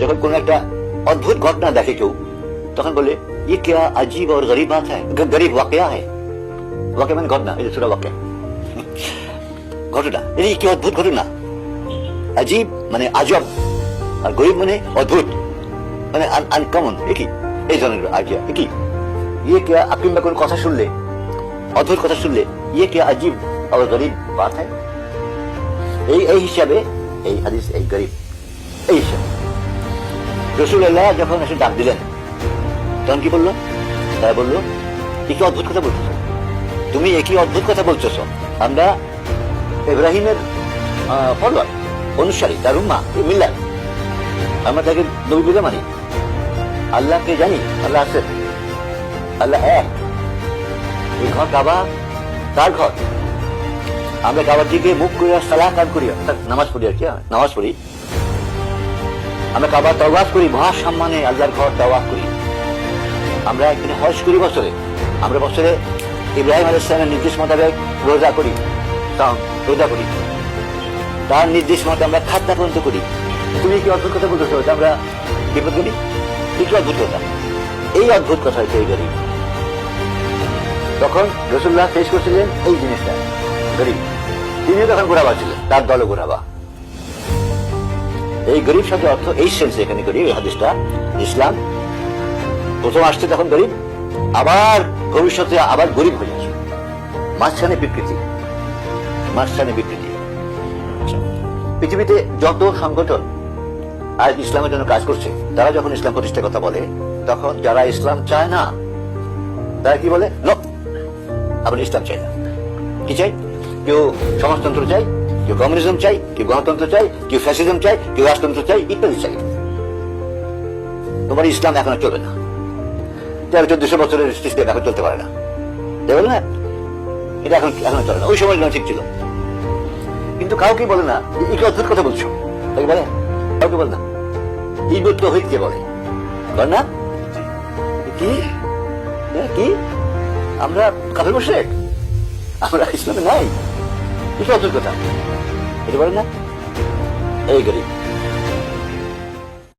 যখন কোনো একটা অদ্ভুত ঘটনা দেখে কেউ, তখন বলে ই কেয়া আজীব আর গরিব বাত হ্যাঁ গরিব ওয়াকেয়া হ্যাঁ ওয়াকে মানে ঘটনা, এই সুরা ওয়াকে ঘটনা এটা কি অদ্ভুত ঘটনা। আজীব মানে আজব, আর গরিব মানে অদ্ভুত মানে আনকমন, এ কি? এই ধরনের আজ্ঞা একই ইয়ে কে বা কোনো কথা শুনলে, অদ্ভুত কথা শুনলে ইয়ে কে আজীব আর গরিব বাত হ্যাঁ এই এই হিসাবে, এই হাদিস, এই গরিব, এই হিসাবে। রসুল্লাহ যখন এসে ডাক দিলেন তখন কি বলল? তারা বলল কি কি অদ্ভুত কথা বলতেছ? তুমি একই অদ্ভুত কথা বলতেছ? আমরা ইব্রাহিমের ফলোয়ার অনুসারী তার উম্মা মিল্লার আমরা তাকে নবী বলে মানি। আল্লাহকে জানি? আল্লাহ আছে। আল্লাহ এক। এই ঘর কাবা তার ঘর। আমরা কাবার দিকে মুখ করিয়া সালাহ কান করি অর্থাৎ নামাজ পড়ি আর কি হ্যাঁ, নামাজ পড়ি। আমরা কাবার তওয়াফ করি মহা সম্মানে আল্লাহর ঘর তওয়াফ করি। আমরা এখানে হজ করি বছরে। আমরা বছরে ইব্রাহিম আল ইসলামের নির্দেশ মোতাবেক রোজা করি। রোজা করি। তার নির্দেশ মতো আমরা খাদ্যা পর্যন্ত করি। তুমি কি অদ্ভুত কথা বলতেছো? আমরা বিপদ করি? কি অদ্ভুত কথা? এই অদ্ভুত কথা হচ্ছে এই গরিব তখন রসুল্লাহ পেশ করছিলেন এই জিনিসটা। গরিব। তিনিও তখন ঘোরাবা ছিলেন তার দলও ঘোরাবা এই গরিব শব্দের অর্থ এই সেন্সে এখানে গরিব হাদিসটা। ইসলাম, প্রথম আসছে তখন গরিব, আবার ভবিষ্যতে আবার গরিব হয়ে আসবে। মাঝখানে বিকৃতি মাঝখানে বিকৃতি। পৃথিবীতে যত সংগঠন আজ ইসলামের জন্য কাজ করছে, তারা যখন ইসলাম প্রতিষ্ঠার কথা বলে, তখন যারা ইসলাম চায় না, তারা কি বলে? নো আমরা ইসলাম চাই না। কি চাই কেউ সমাজতন্ত্র চাই কেউ কমিউনিজম চাই, কেউ গণতন্ত্র চাই, কেউ ফ্যাসিজম চাই, কেউ রাজতন্ত্র চাই, ইত্যাদি চাই। তোমার ইসলাম এখন চলবে না। তেরো চোদ্দশো বছরের সিস্টেম এখন চলতে পারে না। বলে না? এটা এখন এখন চলে না। ওই সময় ঠিক ছিল। কিন্তু কাউকে বলে না এই অদ্ভুত কথা বলছো। তাকে বলে, কাউকে বলে না। এই বোধ তো হইতে বলে। বল না? কি? কি? আমরা কাফের বসে আমরা ইসলামে নাই? কি অদ্ভুত কথা এটা বলে না? এই গরিব।